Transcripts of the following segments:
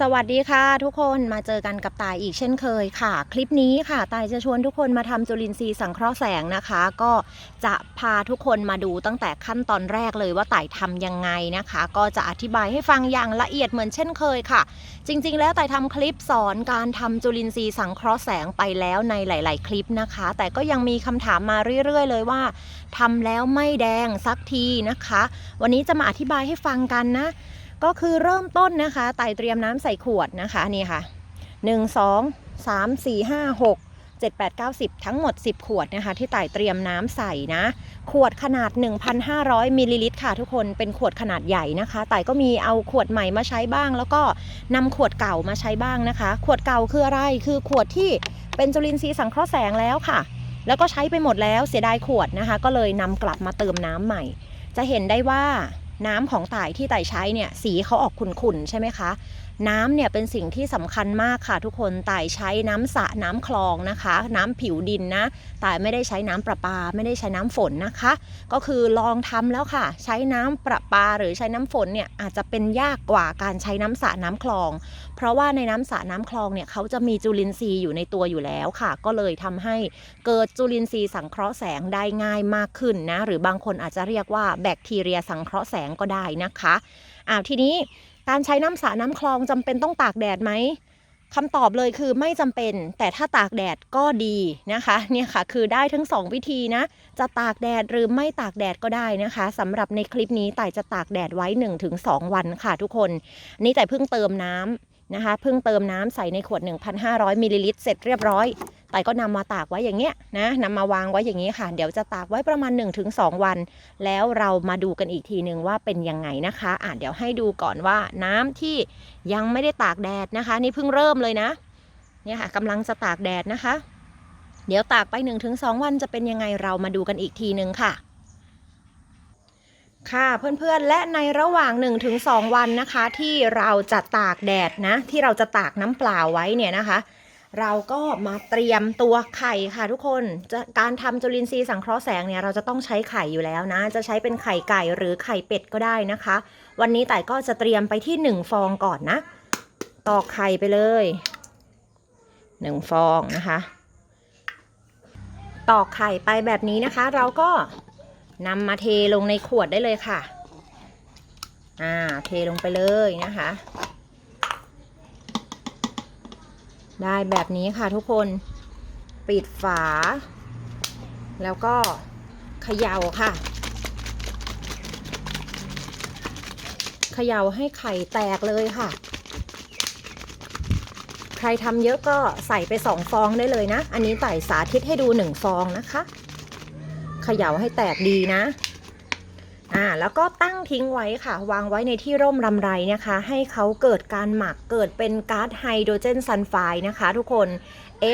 สวัสดีค่ะทุกคนมาเจอกันกับตายอีกเช่นเคยค่ะ คลิปนี้ค่ะตายจะชวนทุกคนมาทำจุลินทรีย์สังเคราะห์แสงนะคะ ก็จะพาทุกคนมาดูตั้งแต่ขั้นตอนแรกเลยว่าตายทำยังไงนะคะ ก็จะอธิบายให้ฟังอย่างละเอียดเหมือนเช่นเคยค่ะ จริง ๆ แล้วตายทำคลิปสอนการทำจุลินทรีย์สังเคราะห์แสงไปแล้วในหลาย ๆ คลิปนะคะ แต่ก็ยังมีคำถามมาเรื่อย ๆ เลยว่าทำแล้วไม่แดงสักทีนะคะ วันนี้จะมาอธิบายให้ฟังกันนะ ก็คือเริ่มต้นนะคะไต่เตรียมน้ำใส่ขวดนะคะนี่ค่ะ 1 2 3 4 5 6 7 8 9 10 ทั้งหมด 10 ขวดนะคะ ที่ไต่เตรียมน้ำใส่นะ ขวดขนาด 1,500มิลลิลิตรค่ะทุกคนเป็นขวดขนาดใหญ่นะคะไต่ก็มีเอาขวดใหม่มาใช้บ้าง แล้วก็นำขวดเก่ามาใช้บ้างนะคะ ขวดเก่าคืออะไรคือขวดที่เป็นจุลินทรีย์สังเคราะห์แสงแล้วค่ะ แล้วก็ใช้ไปหมดแล้วเสียดายขวดนะคะ ก็เลยนำกลับมาเติมน้ำใหม่ จะเห็นได้ว่า น้ำของต่ายที่ต่ายใช้เนี่ยสีเขาออกขุ่นๆใช่ไหมคะ น้ำเนี่ยเป็นสิ่งที่สำคัญมากค่ะทุกคนต่ายใช้น้ำสระน้ำคลองนะคะ น้ำผิวดินนะต่ายไม่ได้ใช้น้ำประปา ไม่ได้ใช้น้ำฝนนะคะ ก็คือลองทำแล้วค่ะ ใช้น้ำประปาหรือใช้น้ำฝนเนี่ยอาจจะเป็นยากกว่าการใช้น้ำสระน้ำคลอง เพราะว่าในน้ำสระน้ำคลองเนี่ยเขาจะมีจุลินทรีย์อยู่ในตัวอยู่แล้วค่ะ ก็เลยทำให้เกิดจุลินทรีย์สังเคราะห์แสงได้ง่ายมากขึ้นนะหรือบางคนอาจจะเรียกว่าแบคทีเรียสังเคราะห์แสงก็ได้นะคะอ้าวทีนี้การใช้น้ำสระน้ำคลองจำเป็นต้องตากแดดไหมคำตอบเลยคือไม่จำเป็น แต่ถ้าตากแดดก็ดีนะคะเนี่ยค่ะคือได้ทั้งสองวิธีนะ จะตากแดดหรือไม่ตากแดดก็ได้นะคะสำหรับในคลิปนี้แต่จะตากแดดไว้ 1-2 วันค่ะทุกคน นี่แต่เพิ่งเติมน้ำ นะคะเพิ่งเติมน้ำใส่ในขวด 1,500มิลลิลิตรเสร็จเรียบร้อยต่ก็นำมาตากไว้อย่างเงี้ยนะนำมาวางไว้อย่างนี้ค่ะ เดี๋ยวจะตากไว้ประมาณ 1-2 วัน แล้วเรามาดูกันอีกทีหนึ่งว่าเป็นยังไงนะคะอะเดี๋ยวให้ดูก่อนว่าน้ำที่ยังไม่ได้ตากแดดนะคะ นี่เพิ่งเริ่มเลยนะเนี่ยค่ะกำลังจะตากแดดนะคะ เดี๋ยวตากไป 1-2 วันจะเป็นยังไงเรามาดูกันอีกทีหนึ่งค่ะ ค่ะเพื่อนๆและในระหว่าง 1-2 วันนะคะ ที่เราจะตากแดดนะ ที่เราจะตากน้ำเปล่าไว้เนี่ยนะคะ เราก็มาเตรียมตัวไข่ค่ะทุกคนจะการทำจุลินทรีย์สังเคราะห์แสงเนี่ยเราจะต้องใช้ไข่อยู่แล้วนะ จะใช้เป็นไข่ไก่หรือไข่เป็ดก็ได้นะคะ วันนี้แต่ก็จะเตรียมไปที่ 1 ฟองก่อนนะ ตอกไข่ไปเลย 1 ฟองนะคะ ตอกไข่ไปแบบนี้นะคะ เราก็ นำมาเทลงในขวดได้เลยค่ะ อ่า เทลงไปเลยนะคะ ได้แบบนี้ค่ะทุกคน ปิดฝา แล้วก็เขย่าค่ะ เขย่าให้ไข่แตกเลยค่ะ ใครทำเยอะก็ใส่ไปสองฟองได้เลยนะ อันนี้ไต่สาธิตให้ดูหนึ่งฟองนะคะ เขย่าให้แตกดีนะอ่าแล้วก็ตั้งทิ้งไว้ค่ะ วางไว้ในที่ร่มรำไรนะคะ ให้เขาเกิดการหมักเกิดเป็นก๊าซไฮโดรเจนซัลไฟด์นะคะ ทุกคน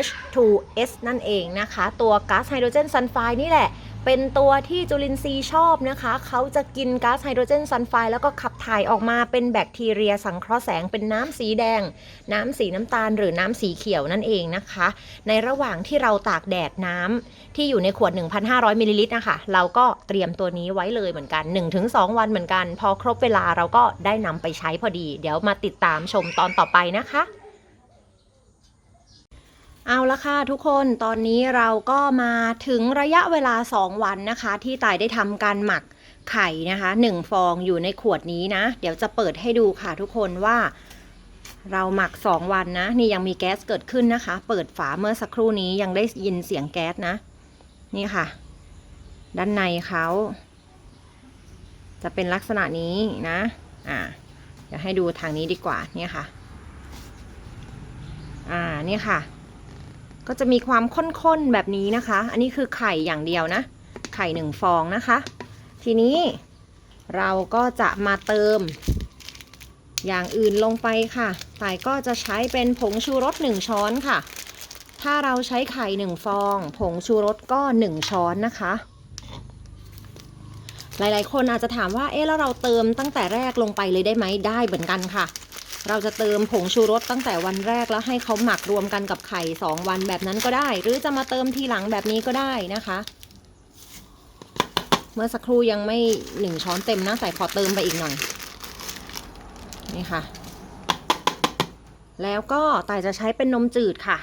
H2S นั่นเองนะคะ ตัวก๊าซไฮโดรเจนซัลไฟด์นี่แหละ เป็นตัวที่จุลินทรีย์ชอบนะคะ เขาจะกินก๊าซไฮโดรเจนซัลไฟด์แล้วก็ขับถ่ายออกมาเป็นแบคทีเรียสังเคราะห์แสงเป็นน้ำสีแดง น้ำสีน้ำตาลหรือน้ำสีเขียวนั่นเองนะคะ ในระหว่างที่เราตากแดดน้ำที่อยู่ในขวด 1,500มิลลิลิตรนะคะเราก็เตรียมตัวนี้ไว้เลยเหมือนกัน 1-2 วันเหมือนกัน พอครบเวลาเราก็ได้นำไปใช้พอดี เดี๋ยวมาติดตามชมตอนต่อไปนะคะ เอาละค่ะทุกคนตอนนี้เราก็มาถึงระยะเวลา 2 วันนะคะ ที่ตายได้ทำการหมักไข่นะคะ1ฟองอยู่ในขวดนี้นะ เดี๋ยวจะเปิดให้ดูค่ะทุกคนว่า เราหมัก 2 วันนะ นี่ยังมีแก๊สเกิดขึ้นนะคะ เปิดฝาเมื่อสักครู่นี้ยังได้ยินเสียงแก๊สนะ นี่ค่ะ ด้านในเขาจะเป็นลักษณะนี้นะ อ่าเดี๋ยวให้ดูทางนี้ดีกว่าเนี่ยค่ะ อ่านี่ค่ะ ก็จะมีความข้นๆแบบนี้นะคะ อันนี้คือไข่อย่างเดียวนะ ไข่หนึ่งฟองนะคะ ทีนี้เราก็จะมาเติม อย่างอื่นลงไปค่ะต่ายก็จะใช้เป็นผงชูรส1ช้อนค่ะ ถ้าเราใช้ไข่1ฟอง ผงชูรสก็1ช้อนนะคะ หลายๆ คนอาจจะถามว่า เอ๊ะ แล้วเราเติมตั้งแต่แรกลงไปเลยได้ไหม ได้เหมือนกันค่ะ เราจะเติมผงชูรสตั้งแต่วันแรกแล้วให้เขาหมักรวมกันกับไข่ 2 วันแบบนั้นก็ได้ หรือจะมาเติมทีหลังแบบนี้ก็ได้นะคะ เมื่อสักครู่ยังไม่หนึ่งช้อนเต็มนะใส่ขอเติมไปอีกหน่อยนี่ค่ะ แล้วก็ต่ายจะใช้เป็นนมจืดค่ะ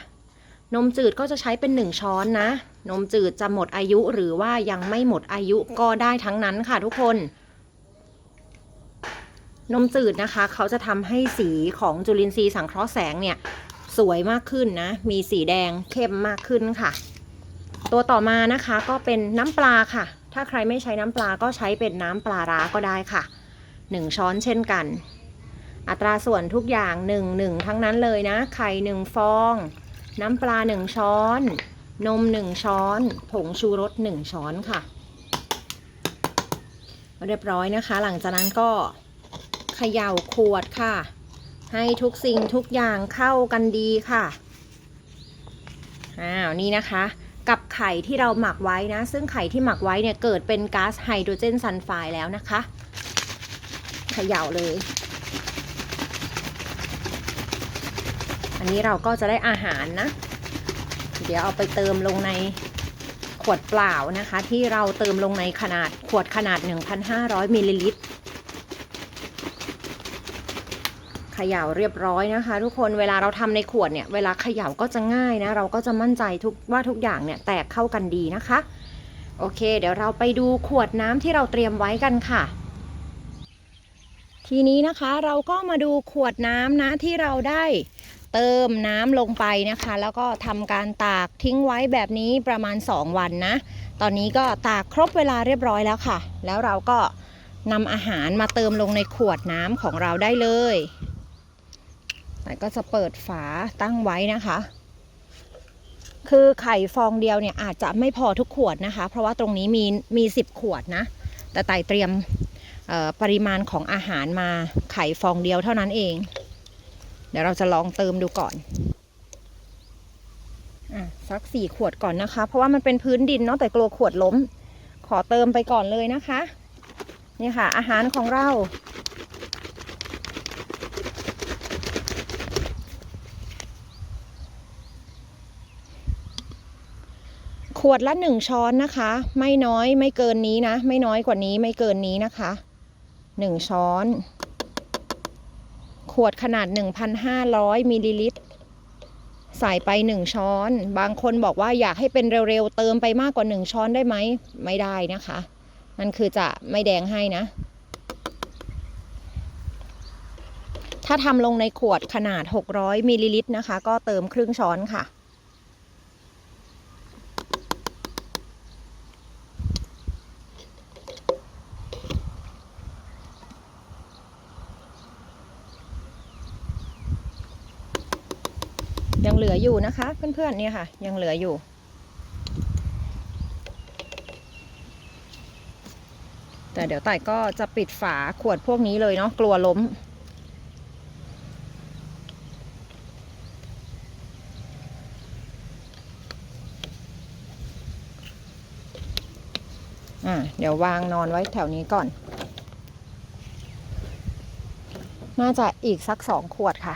นมจืดก็จะใช้เป็น1ช้อนนะ นมจืดจะหมดอายุหรือว่ายังไม่หมดอายุก็ได้ทั้งนั้นค่ะทุกคน นมจืดนะคะ เขาจะทำให้สีของจุลินทรีย์สังเคราะห์แสงเนี่ยสวยมากขึ้นนะ มีสีแดงเข้มมากขึ้นค่ะ ตัวต่อมานะคะก็เป็นน้ำปลาค่ะ ถ้าใครไม่ใช้น้ำปลาก็ใช้เป็นน้ำปลาร้าก็ได้ค่ะ 1 ช้อนเช่นกัน อัตราส่วนทุกอย่าง 1 1 ทั้งนั้นเลยนะ ไข่ 1 ฟอง น้ำปลา 1 ช้อน นม 1 ช้อน ผงชูรส 1 ช้อนค่ะ เรียบร้อยนะคะ หลังจากนั้นก็ เขย่าขวดค่ะ ให้ทุกสิ่งทุกอย่างเข้ากันดีค่ะอ้าวนี่นะคะ กับไข่ที่เราหมักไว้นะ ซึ่งไข่ที่หมักไว้เนี่ยเกิดเป็นก๊าซไฮโดรเจนซัลไฟด์แล้วนะคะเขย่าเลย อันนี้เราก็จะได้อาหารนะ เดี๋ยวเอาไปเติมลงในขวดเปล่านะคะ ที่เราเติมลงในขนาดขวดขนาด 1,500มิลลิลิตร เขย่าเรียบร้อยนะคะ ทุกคนเวลาเราทำในขวดเนี่ยเวลาเขย่าก็จะง่ายนะ เราก็จะมั่นใจทุกว่าทุกอย่างเนี่ยแตกเข้ากันดีนะคะ โอเค เดี๋ยวเราไปดูขวดน้ำที่เราเตรียมไว้กันค่ะ ทีนี้นะคะเราก็มาดูขวดน้ำนะที่เราได้เติมน้ำลงไปนะคะ แล้วก็ทำการตากทิ้งไว้แบบนี้ประมาณ 2 วันนะ ตอนนี้ก็ตากครบเวลาเรียบร้อยแล้วค่ะ แล้วเราก็นำอาหารมาเติมลงในขวดน้ำของเราได้เลย แต่ก็จะเปิดฝาตั้งไว้นะคะ คือไข่ฟองเดียวเนี่ยอาจจะไม่พอทุกขวดนะคะ เพราะว่าตรงนี้มีมี10ขวดนะ แต่ไต่เตรียมปริมาณของอาหารมาไข่ฟองเดียวเท่านั้นเอง เดี๋ยวเราจะลองเติมดูก่อนอะสักสี่ขวดก่อนนะคะ เพราะว่ามันเป็นพื้นดินเนาะแต่กลัวขวดล้ม ขอเติมไปก่อนเลยนะคะ นี่ค่ะ อาหารของเรา ขวดละหนึ่งช้อนนะคะ ไม่น้อยไม่เกินนี้นะ ไม่น้อยกว่านี้ไม่เกินนี้นะคะหนึ่งช้อน ขวดขนาด 1,500มิลลิลิตรใส่ไป1ช้อน บางคนบอกว่าอยากให้เป็นเร็วๆ เติมไปมากกว่า1ช้อนได้ไหม ไม่ได้นะคะ นั่นคือจะไม่แดงให้นะ ถ้าทำลงในขวดขนาด 600มิลลิลิตรนะคะ ก็เติมครึ่งช้อนค่ะ เหลืออยู่นะคะ เพื่อนๆเนี่ยค่ะ ยังเหลืออยู่ แต่เดี๋ยวไต่ก็จะปิดฝาขวดพวกนี้เลยเนาะกลัวล้ม อ่าเดี๋ยววางนอนไว้แถวนี้ก่อน น่าจะอีกสักสองขวดค่ะ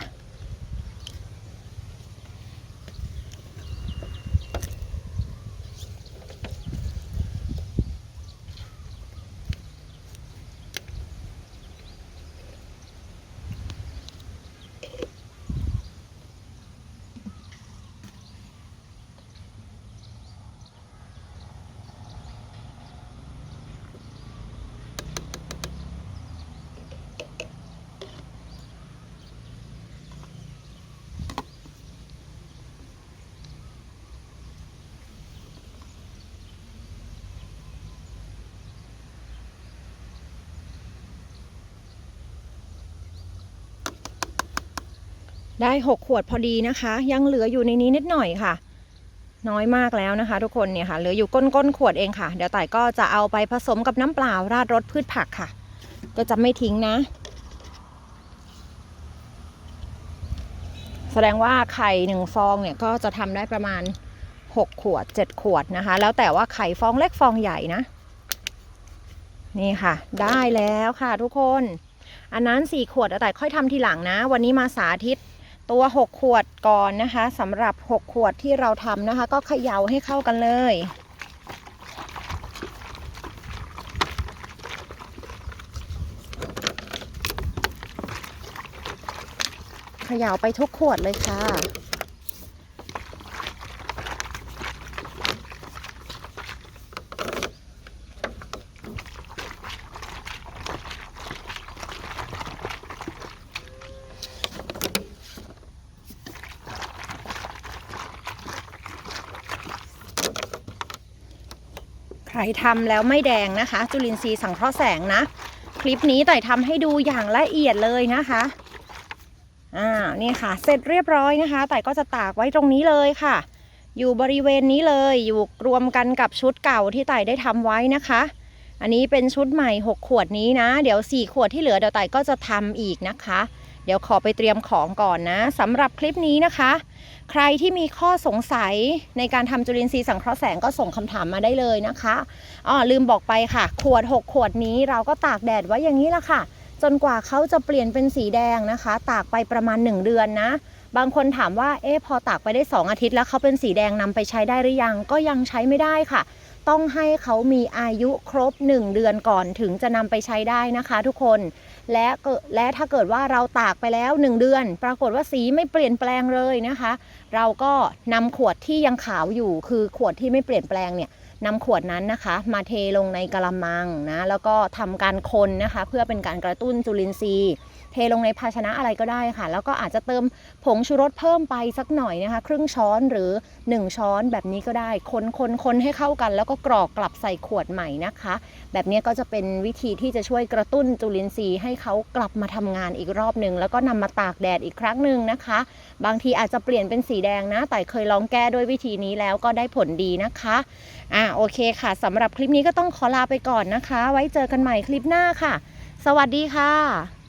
ได้หกขวดพอดีนะคะ ยังเหลืออยู่ในนี้นิดหน่อยค่ะ น้อยมากแล้วนะคะ ทุกคนเนี่ยค่ะเหลืออยู่ก้นก้นขวดเองค่ะ เดี๋ยวต่ายก็จะเอาไปผสมกับน้ำเปล่าราดรสพืชผักค่ะ ก็จะไม่ทิ้งนะ แสดงว่าไข่หนึ่งฟองเนี่ยก็จะทำได้ประมาณ6ขวด 7 ขวดนะคะ แล้วแต่ว่าไข่ฟองเล็กฟองใหญ่นะ นี่ค่ะ ได้แล้วค่ะทุกคน อันนั้น 4 ขวดแต่ค่อยทำทีหลังนะ วันนี้มาสาธิต ตัว 6 ขวดก่อนนะคะสำหรับ 6 ขวดที่เราทำนะคะ ก็เขย่าให้เข้ากันเลย เขย่าไปทุกขวดเลยค่ะ ทำแล้วไม่แดงนะคะ จุลินทรีย์สังเคราะห์แสงนะ คลิปนี้ต่อยทำให้ดูอย่างละเอียดเลยนะคะอ่านี่ค่ะ เสร็จเรียบร้อยนะคะต่ก็จะตากไว้ตรงนี้เลยค่ะ อยู่บริเวณนี้เลยอยู่รวมกันกับชุดเก่าที่ไต่ได้ทำไว้นะคะ อันนี้เป็นชุดใหม่ 6 ขวดนี้นะ เดี๋ยว 4 ขวดที่เหลือเดี๋ยวไต่ก็จะทำอีกนะคะ เดี๋ยวขอไปเตรียมของก่อนนะสำหรับคลิปนี้นะคะ ใครที่มีข้อสงสัยในการทำจุลินทรีย์สังเคราะห์แสงก็ส่งคำถามมาได้เลยนะคะอ๋อลืมบอกไปค่ะ ขวด 6 ขวดนี้เราก็ตากแดดไว้อย่างนี้ละค่ะ จนกว่าเขาจะเปลี่ยนเป็นสีแดงนะคะ ตากไปประมาณ 1 เดือนนะบางคนถามว่า เอ๊ะ พอตากไปได้ 2 อาทิตย์แล้วเขาเป็นสีแดงนำไปใช้ได้หรือยัง ก็ยังใช้ไม่ได้ค่ะ ต้องให้เขามีอายุครบ 1 เดือนก่อนถึงจะนำไปใช้ได้นะคะทุกคน และเกิดและถ้าเกิดว่าเราตากไปแล้ว 1 เดือน ปรากฏว่าสีไม่เปลี่ยนแปลงเลยนะคะ เราก็นำขวดที่ยังขาวอยู่ คือขวดที่ไม่เปลี่ยนแปลงเนี่ยนำขวดนั้นนะคะ มาเทลงในกระมังนะแล้วก็ทำการคนนะคะ เพื่อเป็นการกระตุ้นจุลินทรีย์ เทลงในภาชนะอะไรก็ได้ค่ะ แล้วก็อาจจะเติมผงชูรสเพิ่มไปสักหน่อยนะคะ ครึ่งช้อนหรือ 1 ช้อนแบบนี้ก็ได้ คนคนคนให้เข้ากัน แล้วก็กรอกกลับใส่ขวดใหม่นะคะ แบบนี้ก็จะเป็นวิธีที่จะช่วยกระตุ้นจุลินทรีย์ให้เขากลับมาทำงานอีกรอบหนึ่งแล้วก็นำมาตากแดดอีกครั้งหนึ่งนะคะ บางทีอาจจะเปลี่ยนเป็นสีแดงนะ แต่เคยลองแก้ด้วยวิธีนี้แล้วก็ได้ผลดีนะคะอ่าโอเคค่ะสำหรับคลิปนี้ก็ต้องขอลาไปก่อนนะคะ ไว้เจอกันใหม่คลิปหน้าค่ะ สวัสดีค่ะ